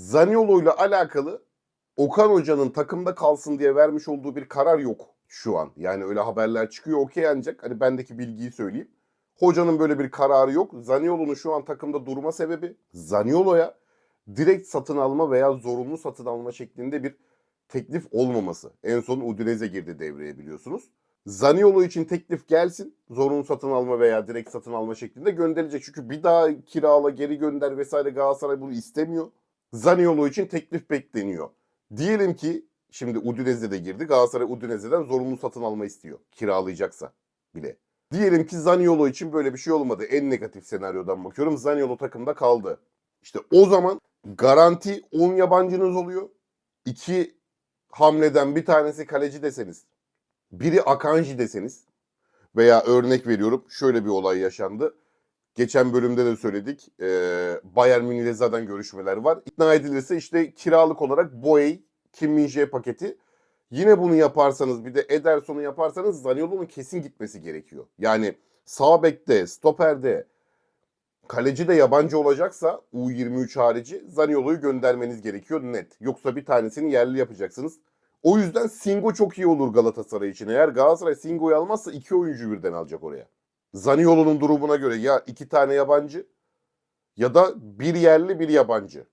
Zaniolo ile alakalı Okan Hoca'nın takımda kalsın diye vermiş olduğu bir karar yok şu an. Yani öyle haberler çıkıyor okey ancak hani bendeki bilgiyi söyleyeyim. Hocanın böyle bir kararı yok. Zaniolo'nun şu an takımda durma sebebi Zaniolo'ya direkt satın alma veya zorunlu satın alma şeklinde bir teklif olmaması. En son Udinese girdi devreye biliyorsunuz. Zaniolo için teklif gelsin. Zorunlu satın alma veya direkt satın alma şeklinde gönderilecek. Çünkü bir daha kirala geri gönder vesaire Galatasaray bunu istemiyor. Zaniolo için teklif bekleniyor. Diyelim ki şimdi Udinese de girdi. Galatasaray Udinese'den zorunlu satın alma istiyor. Kiralayacaksa bile. Diyelim ki Zaniolo için böyle bir şey olmadı. En negatif senaryodan bakıyorum. Zaniolo takımda kaldı. İşte o zaman garanti 10 yabancınız oluyor. İki hamleden bir tanesi kaleci deseniz. Biri Akanji deseniz. Veya örnek veriyorum şöyle bir olay yaşandı. Geçen bölümde de söyledik. Ee, Bayern Münih'le zaten görüşmeler var. İkna edilirse işte kiralık olarak Boey, Kim Min-jae paketi. Yine bunu yaparsanız bir de Ederson'u yaparsanız Zaniolo'nun kesin gitmesi gerekiyor. Yani sağ bekte, stoperde, kaleci de yabancı olacaksa U23 harici Zaniolo'yu göndermeniz gerekiyor net. Yoksa bir tanesini yerli yapacaksınız. O yüzden Singo çok iyi olur Galatasaray için. Eğer Galatasaray Singo'yu almazsa iki oyuncu birden alacak oraya. Zaniolo'nun durumuna göre ya iki tane yabancı ya da bir yerli bir yabancı.